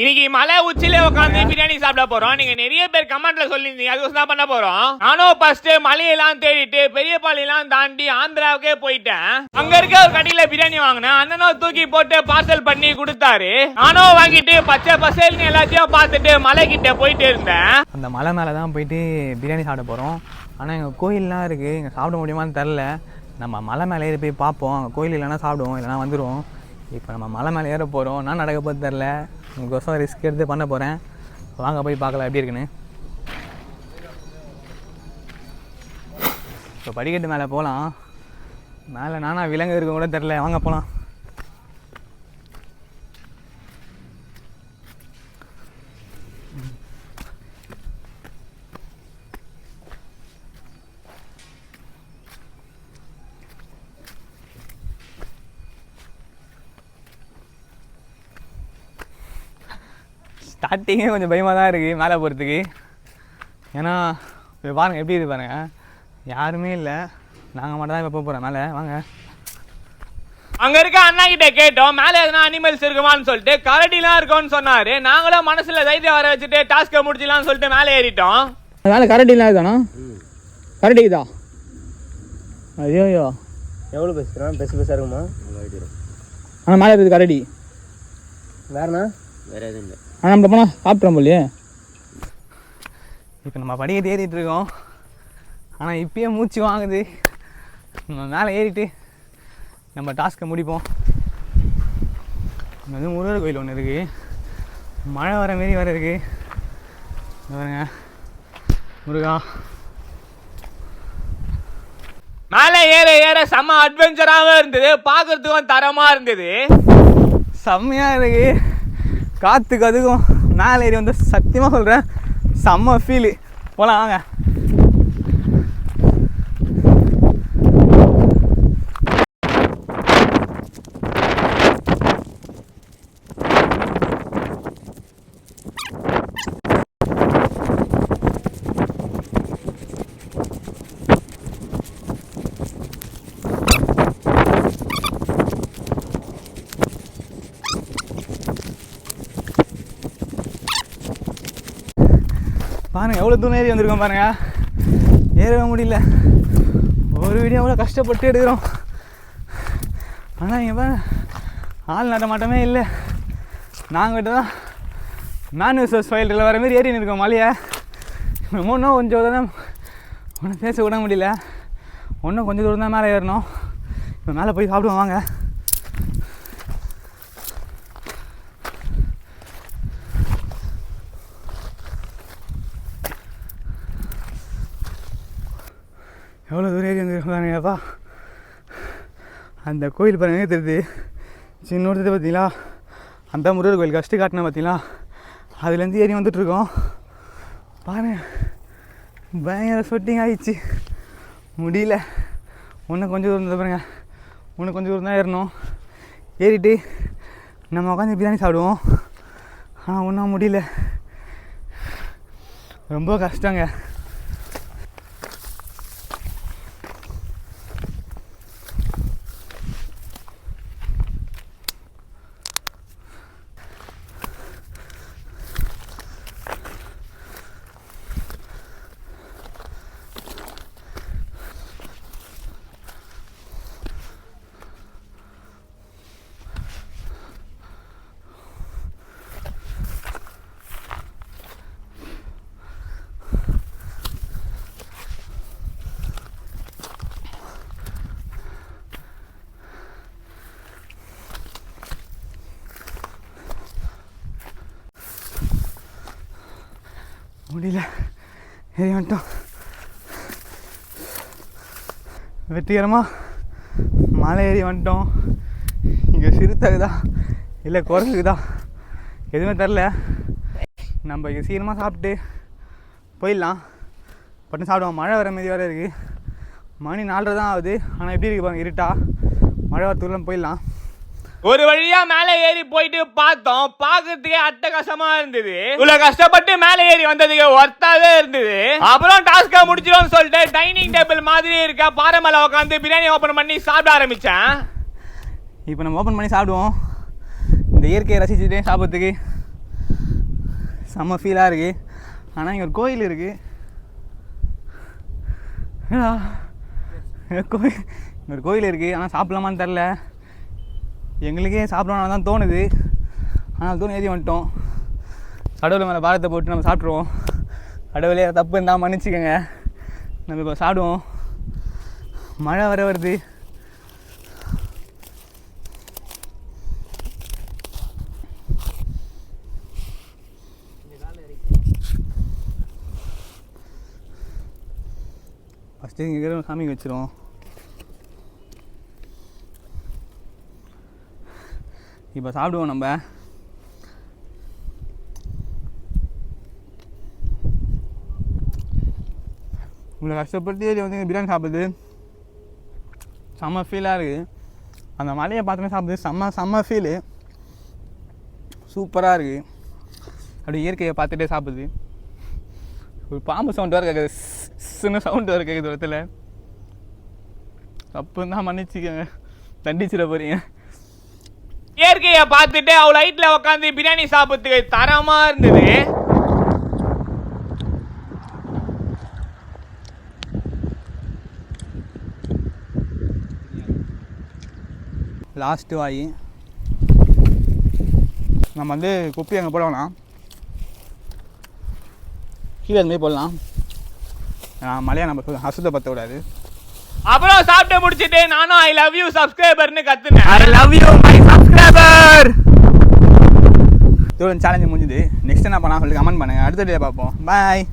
இன்னைக்கு மலை உச்சில உட்காந்து பிரியாணி சாப்பிட போறோம். நீங்க நிறைய பேர் கமெண்ட்ல சொல்லியிருந்தீங்க. அதுக்கு தான் பண்ண போறோம். நானும் ஃபர்ஸ்ட் மலையெல்லாம் தேடிட்டு பெரிய பாளையெல்லாம் தாண்டி ஆந்திராவுக்கே போயிட்டேன். அங்க இருக்க ஒரு கடையில பிரியாணி வாங்கினேன். அண்ணனும் தூக்கி போட்டு பார்சல் பண்ணி கொடுத்தாரு. நானும் வாங்கிட்டு பச்சை பசேல்னு எல்லாத்தையும் பார்த்துட்டு மலை கிட்ட போயிட்டு இருந்தேன். அந்த மலை மேலே தான் போயிட்டு பிரியாணி சாப்பிட போகிறோம் ஆனால் எங்கள் கோயிலெலாம் இருக்குது இங்கே சாப்பிட முடியுமான்னு தெரில நம்ம மலை மேலே போய் பார்ப்போம். அங்கே கோயில் இல்லைன்னா சாப்பிடுவோம். இல்லைன்னா வந்துடுவோம் இப்போ நம்ம மலை மேலே ஏற போகிறோம் நான் நடக்க போது தெரில உங்களுக்கோசம் ரிஸ்க் எடுத்து பண்ண போகிறேன் வாங்க போய் பார்க்கலாம் எப்படி இருக்குன்னு. இப்போ படிக்கட்டு மேலே போகலாம் மேலே நானா விலங்கு இருக்க கூட தெரில வாங்க போகலாம் ஸ்டார்டிங்கே கொஞ்சம் பயமாக தான் இருக்குது மேலே போகிறதுக்கு ஏன்னா இப்போ பாருங்கள் எப்படி இது பாருங்க. யாருமே இல்லை. நாங்கள் மட்டும் தான் இப்போ போக போகிறோம் மேலே வாங்க. அங்க இருக்க அண்ணா கிட்ட கேட்டோம் மேல எதனா அனிமல்ஸ் இருக்குமான்னு சொல்லிட்டு கரடிலாம் இருக்கும்னு சொன்னாரு. நாங்களும் மனசுல தைரியம் வர வச்சுட்டு டாஸ்க்கை முடிச்சிடலாம்னு சொல்லிட்டு மேலே ஏறிட்டோம். மேலே கரடிலாம் இதுதானா கரடி இதா ஐயோ ஐயோ எவ்வளோ பேசுகிறான் பெருசு பெருசாக இருக்குமா? ஆனால் மேலே இருக்குது கரடி. வேறண்ணா வேற எதுவும் இல்லை. ஆனால் நம்ம போனால் சாப்பிட்றோம் போலியே. இப்போ நம்ம படிக்கட்டு ஏறிட்டு இருக்கோம். ஆனால் இப்பயே மூச்சு வாங்குது. நம்ம மேலே ஏறிட்டு நம்ம டாஸ்க்கை முடிப்போம். இங்க வந்து முருகர் கோயில் ஒன்று இருக்குது மழை வர மாரி வர இருக்குது பாருங்க. முருகா. மேலே ஏற ஏற செம்ம அட்வென்ச்சராகவும் இருந்தது. பார்க்கறதுக்கும் தரமா இருந்தது. செம்மையாக இருக்கு. காற்றுக்கு அதுக்கும் மேலே ஏறி வந்து சத்தியமாக சொல்கிறேன் செம்ம ஃபீலு போகலாம் வாங்க. பாருங்க எவ்வளோ தூரம் ஏறி வந்திருக்கோம் பாருங்கள் ஏறவே முடியல. ஒரு வீடியோ எவ்வளோ கஷ்டப்பட்டு எடுக்கிறோம். ஆனால் இங்கே பாருங்க ஆள் நட மாட்டமே இல்லை. நாங்கிட்ட தான் மேனுவல்ஸ் ஃபைல்டில் வர மாரி ஏறி இருக்கோம் மலையை இன்னும் கொஞ்சம் தான் ஒன்றும் பேச விட முடியல. இன்னும் கொஞ்சம் தூரம் தான் மேலே ஏறணும். இப்போ மேலே போய் சாப்பிடுவோம் வாங்க. எவ்வளோ தூரம் ஏறி வந்துருக்காங்கப்பா அந்த கோயில் பாருங்க எங்க தெரியுது? சின்னோடது பார்த்தீங்களா அந்த முருகர் கோயில் கஷ்ட காட்டினா பார்த்தீங்களா அதுலேருந்து ஏறி வந்துட்டுருக்கோம். பாருங்க பயங்கர ஸ்வெட்டிங் ஆயிடுச்சு. முடியல. இன்னும் கொஞ்சம் தூரம் இருந்தா பாருங்க. இன்னும் கொஞ்சம் தூரம் தான் ஏறணும். ஏறிட்டு நம்ம உட்காந்து பிரியாணி சாப்பிடுவோம். ஆனால் ஒன்றும் முடியல. ரொம்ப கஷ்டங்க. முடியல. ஏறி வந்துட்டோம். வெற்றிகரமாக மலை ஏறி வந்துட்டோம். இங்கே சிறுத்தகுதா? இல்லை குரங்குதா? எதுவுமே தெரில. நம்ம இங்கே சீக்கிரமாக சாப்பிட்டு போயிடலாம். பட்டு சாப்பிடுவோம். மழை வர மாரி வேறு இருக்குது மணி நாலரை தான் ஆகுது. ஆனால் எப்படி இருக்கு பாருங்க இருட்டா. மழை வரத்துக்குள்ள போயிடலாம். ஒரு வழியா மேலே ஏறி போயிட்டு பார்த்தோம். பாக்குறதுக்கே அட்டகாசமா இருந்தது. இவ்வளவு கஷ்டப்பட்டு மேலே ஏறி வந்ததுக்கு ஒர்த்தாவே இருந்தது. அப்புறம் டாஸ்க முடிச்சிடும் சொல்லிட்டு டைனிங் டேபிள் மாதிரி இருக்க பாறை மேல உட்காந்து பிரியாணி ஓபன் பண்ணி சாப்பிட ஆரம்பிச்சேன். இப்போ நம்ம ஓப்பன் பண்ணி சாப்பிடுவோம். இந்த இயற்கையை ரசிச்சுட்டே சாப்பிட்றதுக்கு. செம்ம ஃபீலாக இருக்குது ஆனால் இங்கே ஒரு கோயில் இருக்குது கோயில் இங்க ஒரு கோயில் இருக்குது ஆனால் சாப்பிடலாமான்னு தெரில. எங்களுக்கே சாப்பிடணும் தான் தோணுது. ஆனால் தூணி ஏறி வந்துட்டோம். கடவுள் மேலே பாரத்தை போட்டு நம்ம சாப்பிட்ருவோம் கடவுளே தப்பு இருந்தால் மன்னிச்சுக்கோங்க. நம்ம இப்போ சாப்பிடுவோம். மழை வர வருது. ஃபஸ்ட்டு இங்கே சாமிக்கு வச்சுருவோம். இப்போ சாப்பிடுவோம் நம்ம. இவ்வளோ கஷ்டப்பட்டு ஏறி வந்து பிரியாணி சாப்பிடுது செம்ம ஃபீலாக இருக்குது அந்த மலையை பார்த்தோன்னே சாப்பிடுது செம்ம செம்ம ஃபீலு சூப்பராக இருக்குது அப்படி இயற்கையை பார்த்துட்டே சாப்பிடுது ஒரு பாம்பு சவுண்ட் வேறு கேட்குது சின்ன சவுண்ட் வேறு கேட்குது இடத்துல. தப்புன்னு தான் மன்னிச்சுக்கோங்க. தண்டிச்சிட போகிறீங்க இயற்கையை பார்த்துட்டு அவ்வளோ ஹைட்டில் உட்காந்து பிரியாணி சாப்பிட்றதுக்கு தரமா இருந்தது. லாஸ்ட்டு வாயி. நம்ம வந்து குப்பி அங்கே போடலாம். கீழே அது போடலாம். மலையை நம்ம அசுத்த அப்புறம் சாப்பிட்டு முடிச்சிட்டு நானும் ஐ லவ் யூ சப்ஸ்கிரைபர்னு கத்துனேன். I love you my subscriber இதோட சேலஞ்சு முடிஞ்சுது. நெக்ஸ்ட் என்ன பண்ணலாம் சொல்லி கமெண்ட் பண்ணுங்கள் அடுத்த டே பார்ப்போம். பாய்